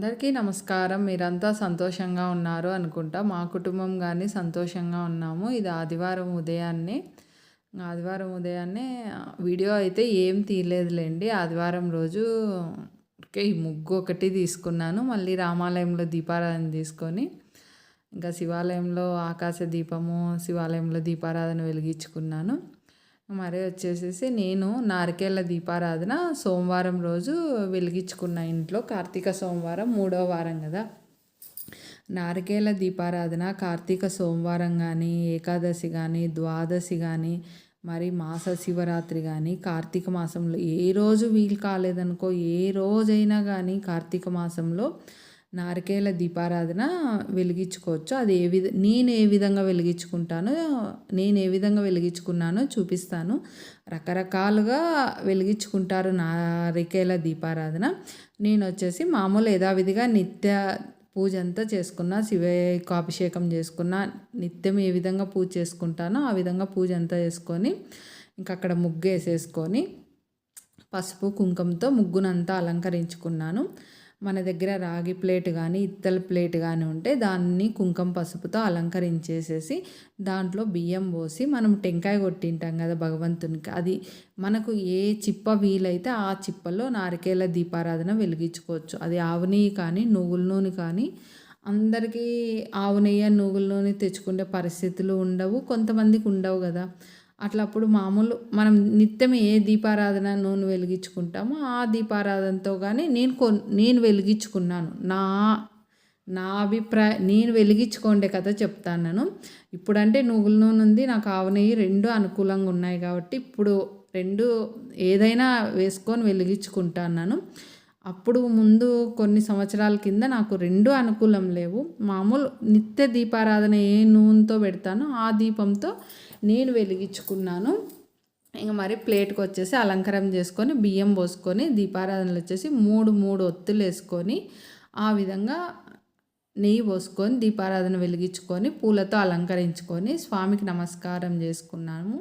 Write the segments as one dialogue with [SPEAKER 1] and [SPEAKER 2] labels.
[SPEAKER 1] అందరికీ నమస్కారం. మీరంతా సంతోషంగా ఉన్నారు అనుకుంటా. మా కుటుంబం కానీ సంతోషంగా ఉన్నాము. ఇది ఆదివారం ఉదయాన్నే. ఆదివారం ఉదయాన్నే వీడియో అయితే ఏం తీయలేదులేండి. ఆదివారం రోజు ఓకే ఈ ముగ్గు ఒకటి తీసుకున్నాను. మళ్ళీ రామాలయంలో దీపారాధన తీసుకొని ఇంకా శివాలయంలో ఆకాశ దీపము శివాలయంలో దీపారాధన వెలిగించుకున్నాను. మరి వచ్చేసేసి నేను నారికేళ్ళ దీపారాధన సోమవారం రోజు వెలిగించుకున్న ఇంట్లో కార్తీక సోమవారం మూడో వారం కదా. నారికేల దీపారాధన కార్తీక సోమవారం కానీ ఏకాదశి కానీ ద్వాదశి కానీ మరి మాస శివరాత్రి కానీ కార్తీక మాసంలో ఏ రోజు వీలు కాలేదనుకో ఏ రోజైనా కానీ కార్తీక మాసంలో నారికేల దీపారాధన వెలిగించుకోవచ్చు. అది ఏ విధ నేను ఏ విధంగా వెలిగించుకుంటానో నేను ఏ విధంగా వెలిగించుకున్నానో చూపిస్తాను. రకరకాలుగా వెలిగించుకుంటారు నారికేల దీపారాధన. నేను వచ్చేసి మామూలు యథావిధిగా నిత్య పూజ అంతా చేసుకున్న శివయ్యకు అభిషేకం చేసుకున్న నిత్యం ఏ విధంగా పూజ చేసుకుంటానో ఆ విధంగా పూజ అంతా చేసుకొని ఇంకా అక్కడ ముగ్గు వేసేసుకొని పసుపు కుంకుమతో ముగ్గునంతా అలంకరించుకున్నాను. మన దగ్గర రాగి ప్లేట్ కానీ ఇత్తల ప్లేట్ కానీ ఉంటే దాన్ని కుంకుమ పసుపుతో అలంకరించేసేసి దాంట్లో బియ్యం పోసి మనం టెంకాయ కొట్టింటాం కదా భగవంతునికి. అది మనకు ఏ చిప్ప వీలైతే ఆ చిప్పలో నారికేల దీపారాధన వెలిగించుకోవచ్చు. అది ఆవు నెయ్యి కానీ నువ్వుల నూనె కానీ అందరికీ ఆవు నెయ్యి నువ్వుల నూనె తెచ్చుకునే పరిస్థితులు ఉండవు. కొంతమందికి ఉండవు కదా. అట్లా అప్పుడు మామూలు మనం నిత్యం ఏ దీపారాధన నూనె వెలిగించుకుంటామో ఆ దీపారాధనతో కానీ నేను కొ నేను వెలిగించుకున్నాను. నా నా అభిప్రాయం నేను వెలిగించుకోండే కథ చెప్తాను నేను. ఇప్పుడంటే నువ్వుల నూనె ఉంది నాకు ఆవు నెయ్యి రెండు అనుకూలంగా ఉన్నాయి కాబట్టి ఇప్పుడు రెండు ఏదైనా వేసుకొని వెలిగించుకుంటాను అప్పుడు ముందు కొన్ని సంవత్సరాల కింద నాకు రెండు అనుకూలం లేవు. మామూలు నిత్య దీపారాధన ఏ నూనెతో పెడతానో ఆ దీపంతో నేను వెలిగించుకున్నాను. ఇంకా మరి ప్లేట్కి వచ్చేసి అలంకారం చేసుకొని బియ్యం పోసుకొని దీపారాధనలు వచ్చేసి మూడు మూడు ఒత్తులు వేసుకొని ఆ విధంగా నెయ్యి పోసుకొని దీపారాధన వెలిగించుకొని పూలతో అలంకరించుకొని స్వామికి నమస్కారం చేసుకున్నాము.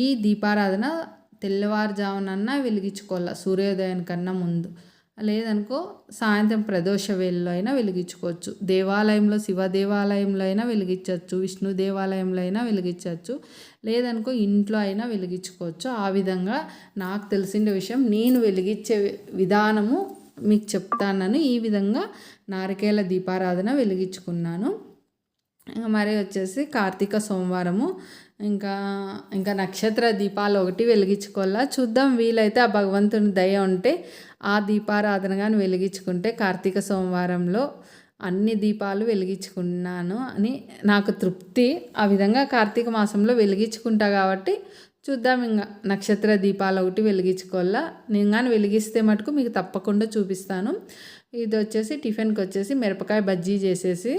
[SPEAKER 1] ఈ దీపారాధన తెల్లవారుజామునన్నా వెలిగించుకోవాలి సూర్యోదయం కన్నా ముందు. లేదనుకో సాయంత్రం ప్రదోష వేళలో అయినా వెలిగించుకోవచ్చు. దేవాలయంలో శివ దేవాలయంలో అయినా వెలిగించవచ్చు. విష్ణు దేవాలయంలో అయినా వెలిగించవచ్చు. లేదనుకో ఇంట్లో అయినా వెలిగించుకోవచ్చు. ఆ విధంగా నాకు తెలిసిన విషయం నేను వెలిగించే విధానము మీకు చెప్తానని ఈ విధంగా నారికేల దీపారాధన వెలిగించుకున్నాను. ఇంకా మరి వచ్చేసి కార్తీక సోమవారము ఇంకా ఇంకా నక్షత్ర దీపాలు ఒకటి వెలిగించుకోవాలా? చూద్దాం. వీలైతే ఆ భగవంతుని దయ ఉంటే ఆ దీపారాధన కానీ వెలిగించుకుంటే కార్తీక సోమవారంలో అన్ని దీపాలు వెలిగించుకున్నాను అని నాకు తృప్తి. ఆ విధంగా కార్తీక మాసంలో వెలిగించుకుంటా కాబట్టి చూద్దాం. ఇంకా నక్షత్ర దీపాలు ఒకటి వెలిగించుకోవాలా? నేను కానీ వెలిగిస్తే మటుకు మీకు తప్పకుండా చూపిస్తాను. ఇది వచ్చేసి టిఫిన్కి వచ్చేసి మిరపకాయ బజ్జీ చేసేసి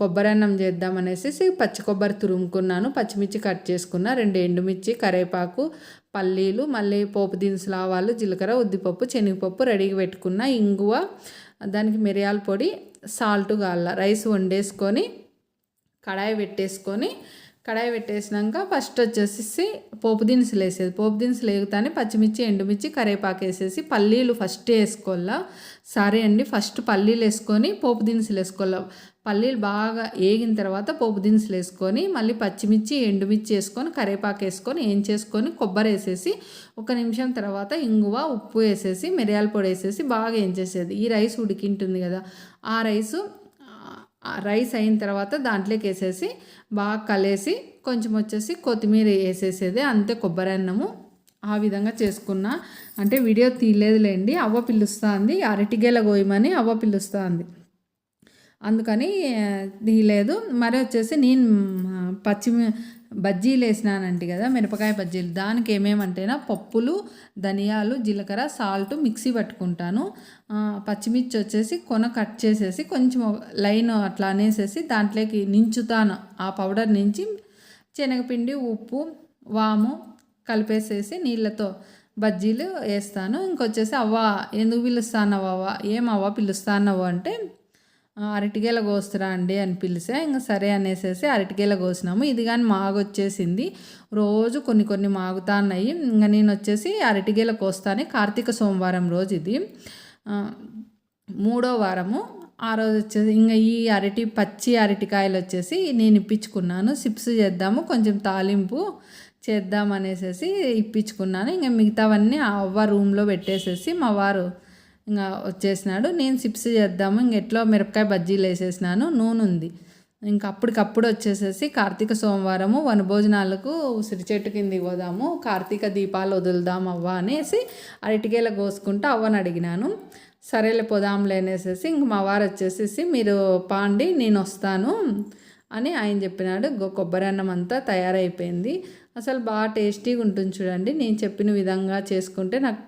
[SPEAKER 1] కొబ్బరి అన్నం చేద్దాం అనేసి పచ్చి కొబ్బరి తురుముకున్నాను. పచ్చిమిర్చి కట్ చేసుకున్న రెండు ఎండుమిర్చి కరివేపాకు పల్లీలు మళ్ళీ పోపు దినుసులు ఆవాలు జీలకర్ర ఉద్దిపప్పు శనగపప్పు రెడీగా పెట్టుకున్న ఇంగువ దానికి మిరియాల పొడి సాల్ట్ కాల రైస్ వండేసుకొని కడాయి పెట్టేసుకొని కడాయి పెట్టేసినాక ఫస్ట్ వచ్చేసి పోపు దినుసులు వేసేది. పోపు దినుసులు వేగుతానే పచ్చిమిర్చి ఎండుమిర్చి కరివేపాకు వేసేసి పల్లీలు ఫస్ట్ వేసుకోవాలా. సరే అండి ఫస్ట్ పల్లీలు వేసుకొని పోపు దినుసులు వేసుకోవాలి. పల్లీలు బాగా వేగిన తర్వాత పోపు దినుసులు వేసుకొని మళ్ళీ పచ్చిమిర్చి ఎండుమిర్చి వేసుకొని కరివేపాకు వేసుకొని ఏం చేసుకొని కొబ్బరి వేసేసి ఒక నిమిషం తర్వాత ఇంగువ ఉప్పు వేసేసి మిరియాల పొడి వేసేసి బాగా ఏం చేసేది? ఈ రైస్ ఉడికింటుంది కదా ఆ రైసు రైస్ అయిన తర్వాత దాంట్లోకి వేసేసి బాగా కలిసి కొంచెం వచ్చేసి కొత్తిమీర వేసేసేది అంతే కొబ్బరి అన్నము. ఆ విధంగా చేసుకున్న. అంటే వీడియో తీయలేదులేండి అవ్వ పిలుస్తుంది అరటిగేల గోయమని అవ్వ పిలుస్తుంది. అందుకని తీయలేదు. మరి వచ్చేసి నేను పచ్చిమి బజ్జీలు వేసినానంటే కదా మిరపకాయ బజ్జీలు. దానికి ఏమేమంటేనా పప్పులు ధనియాలు జీలకర్ర సాల్ట్ మిక్సీ పట్టుకుంటాను. పచ్చిమిర్చి వచ్చేసి కొన కట్ చేసేసి కొంచెం లైన్ అట్లా అనేసేసి దాంట్లోకి నించుతాను. ఆ పౌడర్ నుంచి శనగపిండి ఉప్పు వాము కలిపేసేసి నీళ్ళతో బజ్జీలు వేస్తాను. ఇంకొచ్చేసి అవ్వ ఎందుకు పిలుస్తానవ్వ అవ్వ ఏం అవ్వ పిలుస్తానవ్వ అంటే అరటికేల కోస్తురా అండి అని పిలిచా ఇంకా సరే అనేసేసి అరటికేల కోసినాము ఇది కానీ మాగొచ్చేసింది. రోజు కొన్ని కొన్ని మాగుతాన్నాయి. ఇంకా నేను వచ్చేసి అరటికేల కోస్తాను కార్తీక సోమవారం రోజు ఇది. మూడో వారము. ఆ రోజు వచ్చేసి ఇంకా ఈ అరటి పచ్చి అరటికాయలు వచ్చేసి నేను ఇప్పించుకున్నాను సిప్స్ చేద్దాము. కొంచెం తాలింపు చేద్దాం అనేసి ఇప్పించుకున్నాను. ఇంకా మిగతావన్నీ ఆ అవ్వ రూమ్లో పెట్టేసేసి మా వారు ఇంకా వచ్చేసినాడు. నేను సిప్స్ చేద్దాము ఇంక ఎట్లో మిరపకాయ బజ్జీలు వేసేసినాను నూనె ఉంది. ఇంకా అప్పటికప్పుడు వచ్చేసేసి కార్తీక సోమవారము వనభోజనాలకు ఉసిరి చెట్టు కిందికి పోదాము కార్తీక దీపాలు వదులుదాం అవ్వ అనేసి అరటికేల కోసుకుంటూ అవ్వని అడిగినాను. సరేలే పోదాంలే అనేసి ఇంక మా వారు వచ్చేసేసి మీరు పాండి నేను వస్తాను అని ఆయన చెప్పినాడు. కొబ్బరి అన్నం అంతా తయారైపోయింది. అసలు బాగా టేస్టీగా ఉంటుంది చూడండి. నేను చెప్పిన విధంగా చేసుకుంటే నాకు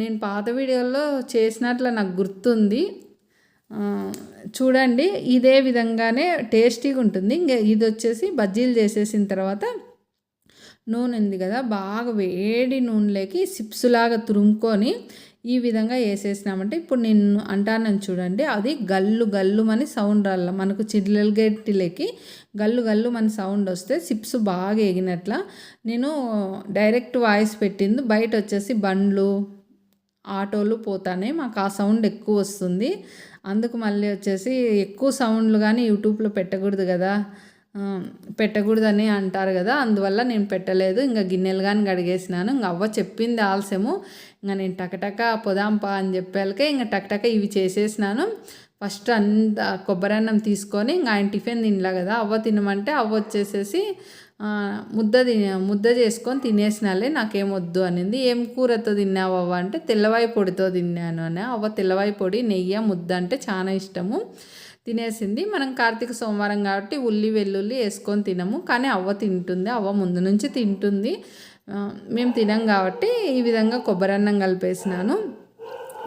[SPEAKER 1] నేను పాత వీడియోలో చేసినట్లు నాకు గుర్తుంది. చూడండి. ఇదే విధంగానే టేస్టీగా ఉంటుంది. ఇంకా ఇది వచ్చేసి బజ్జీలు చేసేసిన తర్వాత నూనె ఉంది కదా బాగా వేడి నూనెలోకి సిప్స్ లాగా తురుముకొని ఈ విధంగా వేసేసినామంటే ఇప్పుడు నేను అంటానని చూడండి అది గల్లు గల్లు అని సౌండ్ రాల. మనకు చిల్లెలగట్టిలోకి గల్లు గల్లు మన సౌండ్ వస్తే సిప్స్ బాగా ఎగినట్ల. నేను డైరెక్ట్ వాయిస్ పెట్టింది బయట వచ్చేసి బండ్లు ఆటోలు పోతానే మాకు ఆ సౌండ్ ఎక్కువ వస్తుంది. అందుకు మళ్ళీ వచ్చేసి ఎక్కువ సౌండ్లు కానీ యూట్యూబ్లో పెట్టకూడదు కదా. పెట్టకూడదని అంటారు కదా అందువల్ల నేను పెట్టలేదు. ఇంకా గిన్నెలు కానీ కడిగేసినాను. ఇంకా అవ్వ చెప్పింది ఆలస్యము. ఇంకా నేను టకటక పొదాంపా అని చెప్పాలకే ఇంకా టకటక ఇవి చేసేసినాను. ఫస్ట్ అంత కొబ్బరి అన్నం తీసుకొని ఇంకా ఆయన టిఫిన్ తినలే కదా అవ్వ తినమంటే అవ్వ వచ్చేసేసి ముద్ద తిన ముద్ద చేసుకొని తినేసినాలే నాకేం వద్దు అనింది. ఏం కూరతో తిన్నావు అవ్వ అంటే తెల్లవాయి పొడితో తిన్నాను అని. అవ్వ తెల్లవాయి పొడి నెయ్యి ముద్ద అంటే చాలా ఇష్టము. తినేసింది. మనం కార్తీక సోమవారం కాబట్టి ఉల్లి వెల్లుల్లి వేసుకొని తినము. కానీ అవ్వ తింటుంది. అవ్వ ముందు నుంచి తింటుంది. మేము తినం కాబట్టి ఈ విధంగా కొబ్బరి అన్నం కలిపేసినాను.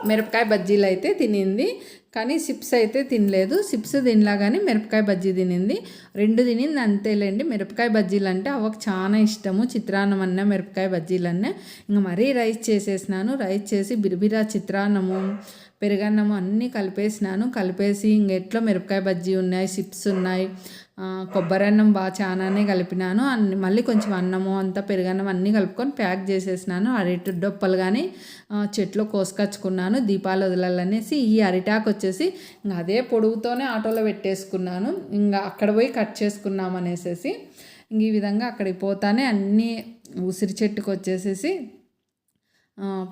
[SPEAKER 1] మిరపకాయ బజ్జీలు అయితే తినింది. కానీ సిప్స్ అయితే తినలేదు. సిప్స్ తినలా కానీ మిరపకాయ బజ్జీ తినింది. రెండు తినింది అంతేలేండి. మిరపకాయ బజ్జీలు అంటే అవ్వకు చాలా ఇష్టము. చిత్రాన్నం అన్న మిరపకాయ బజ్జీలు అన్న. ఇంకా మరీ రైస్ చేసేసినాను. రైస్ చేసి బిరిబిరా చిత్రాన్నము. పెరుగన్నము అన్నీ కలిపేసినాను. కలిపేసి ఇంకెట్లో మిరపకాయ బజ్జీ ఉన్నాయి చిప్స్ ఉన్నాయి కొబ్బరి అన్నం బాగా చాలానే కలిపినాను. అన్ని మళ్ళీ కొంచెం అన్నము అంతా పెరుగన్నం అన్నీ కలుపుకొని ప్యాక్ చేసేసినాను. అరటి డొప్పలు కానీ చెట్లు కోసుకొచ్చుకున్నాను దీపాలు వదలాలనేసి ఈ అరిటాకు వచ్చేసి ఇంకా అదే పొడుగుతోనే ఆటోలో పెట్టేసుకున్నాను. ఇంకా అక్కడ పోయి కట్ చేసుకున్నాం అనేసి ఇంక ఈ విధంగా అక్కడికి పోతానే అన్నీ ఉసిరి చెట్టుకు వచ్చేసేసి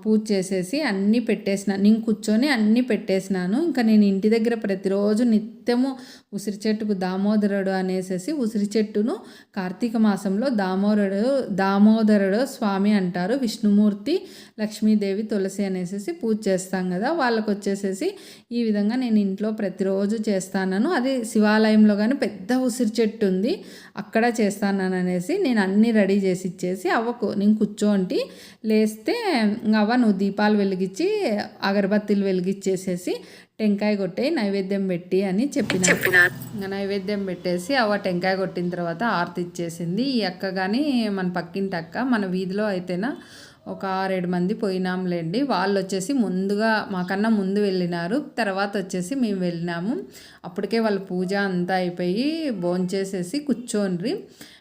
[SPEAKER 1] పూజ చేసేసి అన్నీ పెట్టేసినాను నేను కూర్చొని అన్నీ పెట్టేసినాను. ఇంకా నేను ఇంటి దగ్గర ప్రతిరోజు నిత్యము ఉసిరి చెట్టుకు దామోదరుడు అనేసి ఉసిరి చెట్టును కార్తీక మాసంలో దామోదరుడు దామోదరుడు స్వామి అంటారు విష్ణుమూర్తి లక్ష్మీదేవి తులసి అనేసి పూజ చేస్తాం కదా. వాళ్ళకు వచ్చేసేసి ఈ విధంగా నేను ఇంట్లో ప్రతిరోజు చేస్తాను అది శివాలయంలో కానీ పెద్ద ఉసిరి చెట్టు ఉంది అక్కడ చేస్తాను అనేసి నేను అన్నీ రెడీ చేసి ఇచ్చేసి అవ్వకు నేను కూర్చోంటి లేస్తే అవ్వ నువ్వు దీపాలు వెలిగించి అగరబత్తీలు వెలిగించేసేసి టెంకాయ కొట్టే నైవేద్యం పెట్టి అని చెప్పిన ఇంకా నైవేద్యం పెట్టేసి అవ్వ టెంకాయ కొట్టిన తర్వాత ఆరతి ఇచ్చేసింది. ఈ అక్క కానీ మన పక్కింటి అక్క మన వీధిలో అయితేనా ఒక ఆరేడు మంది పోయినాంలేండి. వాళ్ళు వచ్చేసి ముందుగా మాకన్నా ముందు వెళ్ళినారు. తర్వాత వచ్చేసి మేము వెళ్ళినాము. అప్పటికే వాళ్ళ పూజ అంతా అయిపోయి భోంచేసేసి కూర్చోండ్రి.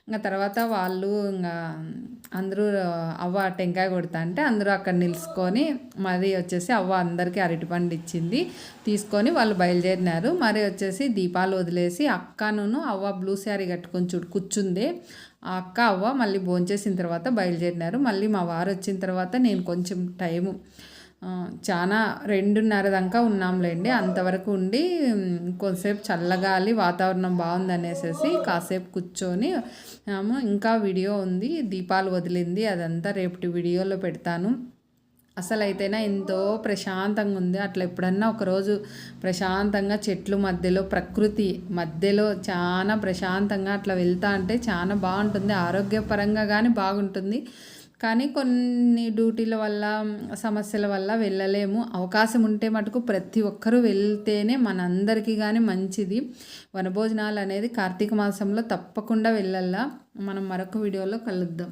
[SPEAKER 1] ఇంకా తర్వాత వాళ్ళు ఇంకా అందరూ అవ్వ టెంకాయ కొడతా అంటే అందరూ అక్కడ నిలుచుకొని మరి వచ్చేసి అవ్వ అందరికీ అరటిపండు ఇచ్చింది. తీసుకొని వాళ్ళు బయలుదేరినారు. మరి వచ్చేసి దీపాలు వదిలేసి అక్కను అవ్వ బ్లూ శారీ కట్టుకొని చూడు కూర్చుంది. ఆ అక్క అవ్వ మళ్ళీ భోంచేసిన తర్వాత బయలుదేరినారు. మళ్ళీ మా వారు వచ్చిన తర్వాత నేను కొంచెం టైము చాలా రెండున్నర దాకా ఉన్నాంలేండి. అంతవరకు ఉండి కొంతసేపు చల్లగాలి వాతావరణం బాగుందనేసి కాసేపు కూర్చొని ఇంకా వీడియో ఉంది దీపాలు వదిలింది అదంతా రేపటి వీడియోలో పెడతాను. అసలు అయితేనా ఎంతో ప్రశాంతంగా ఉంది. అట్లా ఎప్పుడన్నా ఒకరోజు ప్రశాంతంగా చెట్లు మధ్యలో ప్రకృతి మధ్యలో చాలా ప్రశాంతంగా అట్లా వెళ్తా అంటే చాలా బాగుంటుంది. ఆరోగ్యపరంగా కానీ బాగుంటుంది. కానీ కొన్ని డ్యూటీల వల్ల సమస్యల వల్ల వెళ్ళలేము. అవకాశం ఉంటే మటుకు ప్రతి ఒక్కరూ వెళ్తేనే మనందరికీ కానీ మంచిది. వనభోజనాలు అనేది కార్తీక మాసంలో తప్పకుండా వెళ్ళాలా? మనం మరొక వీడియోలో కలుద్దాం.